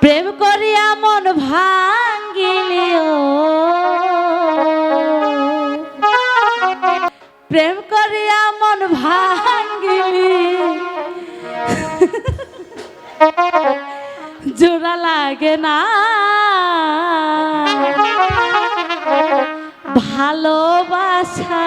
প্রেম করিয়া মন ভাঙ্গিলিও। প্রেম করিয়া মন ভাঙ্গিলি। জোড়া লাগে না। ভালোবাসা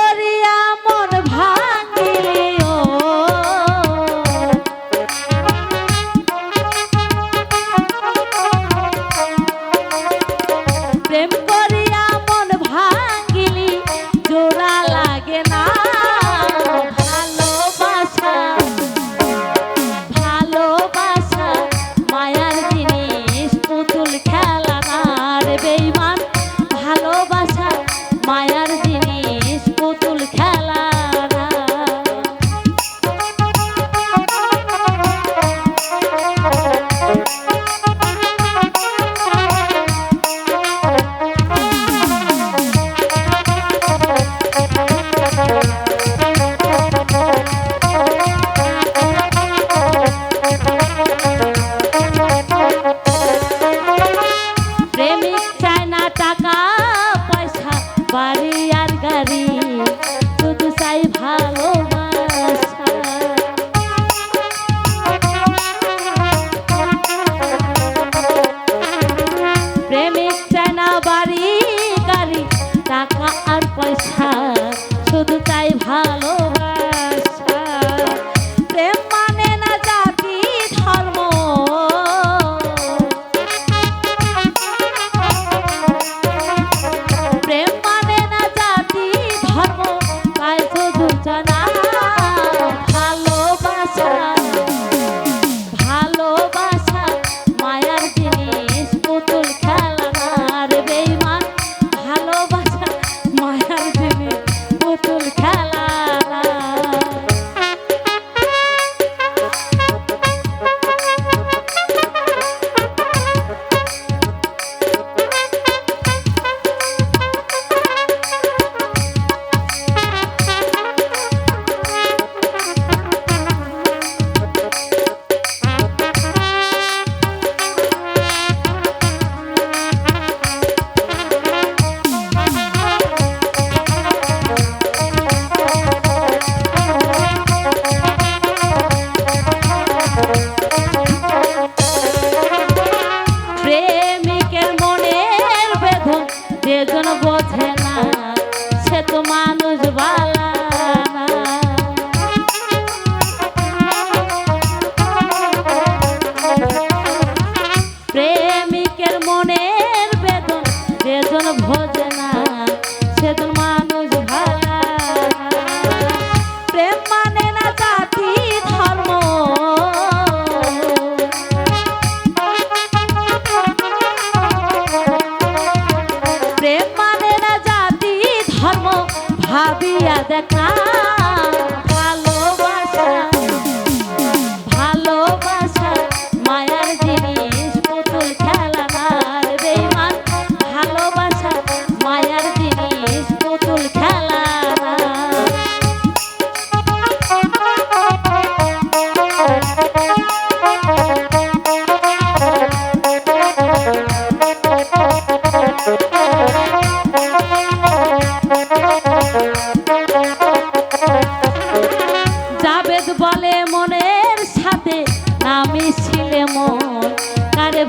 আর পয়সা শুধু তাই ভালো না মানুষ বালা প্রেমিকের মনের বেদন বেদন ভোজনা ভাবিয়া দেখা।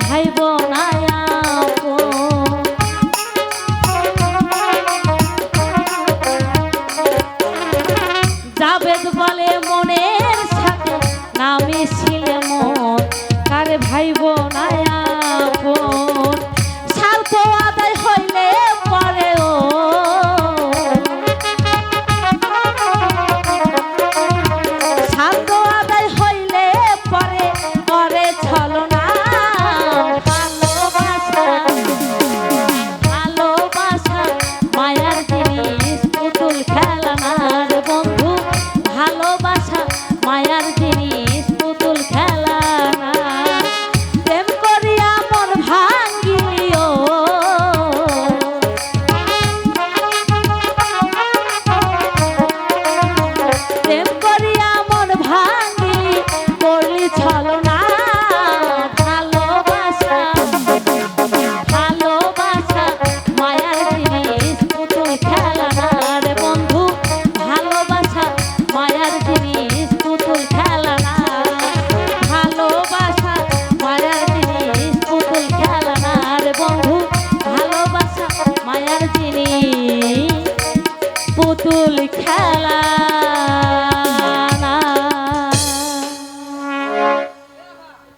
ভাইবো পুতুল খেলা